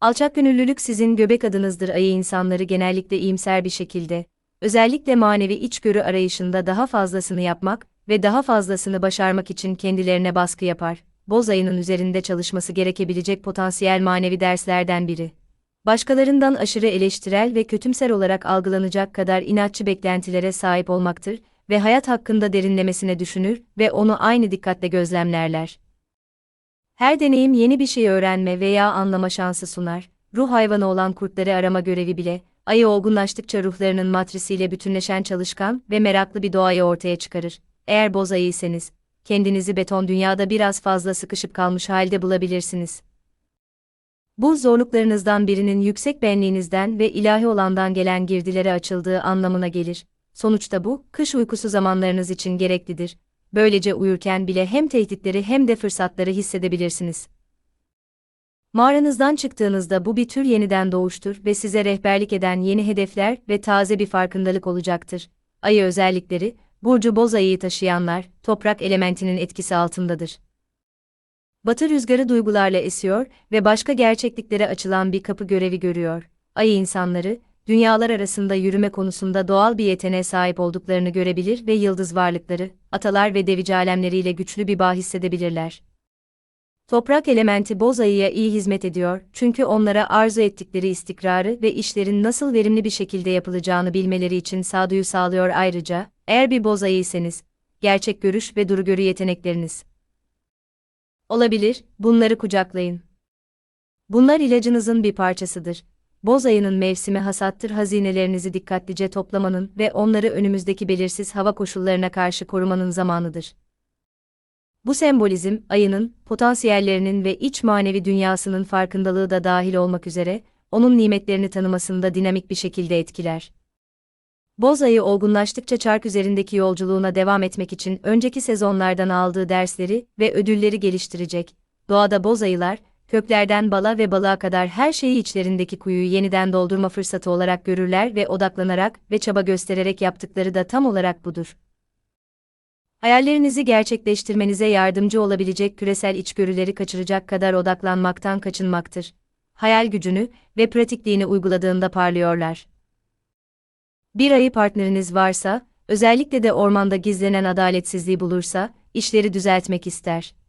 Alçakgönüllülük sizin göbek adınızdır ayı insanları genellikle iyimser bir şekilde, özellikle manevi içgörü arayışında daha fazlasını yapmak ve daha fazlasını başarmak için kendilerine baskı yapar. Boz ayının üzerinde çalışması gerekebilecek potansiyel manevi derslerden biri. Başkalarından aşırı eleştirel ve kötümser olarak algılanacak kadar inatçı beklentilere sahip olmaktır ve hayat hakkında derinlemesine düşünür ve onu aynı dikkatle gözlemlerler. Her deneyim yeni bir şey öğrenme veya anlama şansı sunar. Ruh hayvanı olan kurtları arama görevi bile, ayı olgunlaştıkça ruhlarının matrisiyle bütünleşen çalışkan ve meraklı bir doğayı ortaya çıkarır. Eğer boz ayıysanız, kendinizi beton dünyada biraz fazla sıkışıp kalmış halde bulabilirsiniz. Bu zorluklarınızdan birinin yüksek benliğinizden ve ilahi olandan gelen girdilere açıldığı anlamına gelir. Sonuçta bu, kış uykusu zamanlarınız için gereklidir. Böylece uyurken bile hem tehditleri hem de fırsatları hissedebilirsiniz. Mağaranızdan çıktığınızda bu bir tür yeniden doğuştur ve size rehberlik eden yeni hedefler ve taze bir farkındalık olacaktır. Ayı özellikleri, Burcu boz ayıyı taşıyanlar, toprak elementinin etkisi altındadır. Batı rüzgarı duygularla esiyor ve başka gerçekliklere açılan bir kapı görevi görüyor. Ayı insanları, dünyalar arasında yürüme konusunda doğal bir yeteneğe sahip olduklarını görebilir ve yıldız varlıkları, atalar ve devici alemleriyle güçlü bir bağ hissedebilirler. Toprak elementi boz ayıya iyi hizmet ediyor çünkü onlara arzu ettikleri istikrarı ve işlerin nasıl verimli bir şekilde yapılacağını bilmeleri için sağduyu sağlıyor ayrıca, eğer bir boz ayıysanız, gerçek görüş ve durugörü yetenekleriniz olabilir, bunları kucaklayın. Bunlar ilacınızın bir parçasıdır. Boz ayının mevsimi hasattır hazinelerinizi dikkatlice toplamanın ve onları önümüzdeki belirsiz hava koşullarına karşı korumanın zamanıdır. Bu sembolizm, ayının, potansiyellerinin ve iç manevi dünyasının farkındalığı da dahil olmak üzere, onun nimetlerini tanımasında dinamik bir şekilde etkiler. Boz ayı olgunlaştıkça çark üzerindeki yolculuğuna devam etmek için önceki sezonlardan aldığı dersleri ve ödülleri geliştirecek. Doğada boz ayılar, köklerden bala ve balığa kadar her şeyi içlerindeki kuyuyu yeniden doldurma fırsatı olarak görürler ve odaklanarak ve çaba göstererek yaptıkları da tam olarak budur. Hayallerinizi gerçekleştirmenize yardımcı olabilecek küresel içgörüleri kaçıracak kadar odaklanmaktan kaçınmaktır. Hayal gücünü ve pratikliğini uyguladığında parlıyorlar. Bir ayı partneriniz varsa, özellikle de ormanda gizlenen adaletsizliği bulursa, işleri düzeltmek ister.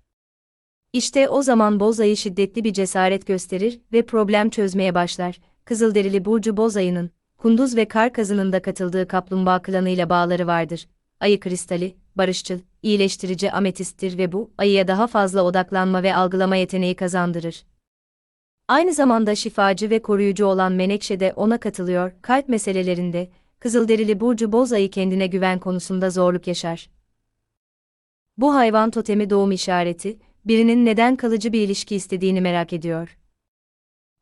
İşte o zaman boz ayı şiddetli bir cesaret gösterir ve problem çözmeye başlar. Kızılderili Burcu boz ayının, kunduz ve kar kazının da katıldığı kaplumbağa klanıyla bağları vardır. Ayı kristali, barışçıl, iyileştirici ametisttir ve bu, ayıya daha fazla odaklanma ve algılama yeteneği kazandırır. Aynı zamanda şifacı ve koruyucu olan Menekşe de ona katılıyor, kalp meselelerinde, Kızılderili Burcu Boz ayı kendine güven konusunda zorluk yaşar. Bu hayvan totemi doğum işareti, birinin neden kalıcı bir ilişki istediğini merak ediyor.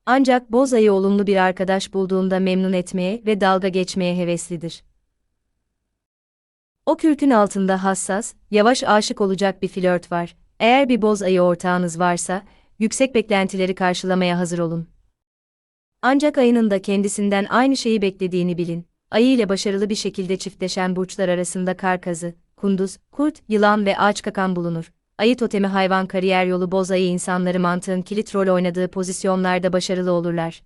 Ancak boz ayı olumlu bir arkadaş bulduğunda memnun etmeye ve dalga geçmeye heveslidir. O kürkün altında hassas, yavaş aşık olacak bir flört var. Eğer bir boz ayı ortağınız varsa, yüksek beklentileri karşılamaya hazır olun. Ancak ayının da kendisinden aynı şeyi beklediğini bilin. Ayı ile başarılı bir şekilde çiftleşen burçlar arasında kar kazı, kunduz, kurt, yılan ve ağaç kakan bulunur. Ayı totemi hayvan kariyer yolu boz ayı insanları mantığın kilit rol oynadığı pozisyonlarda başarılı olurlar.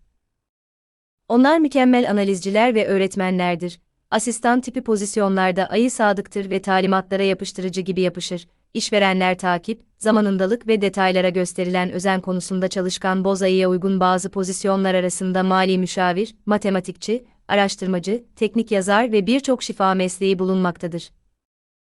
Onlar mükemmel analizciler ve öğretmenlerdir. Asistan tipi pozisyonlarda ayı sadıktır ve talimatlara yapıştırıcı gibi yapışır. İşverenler takip, zamanındalık ve detaylara gösterilen özen konusunda çalışkan boz ayıya uygun bazı pozisyonlar arasında mali müşavir, matematikçi, araştırmacı, teknik yazar ve birçok şifa mesleği bulunmaktadır.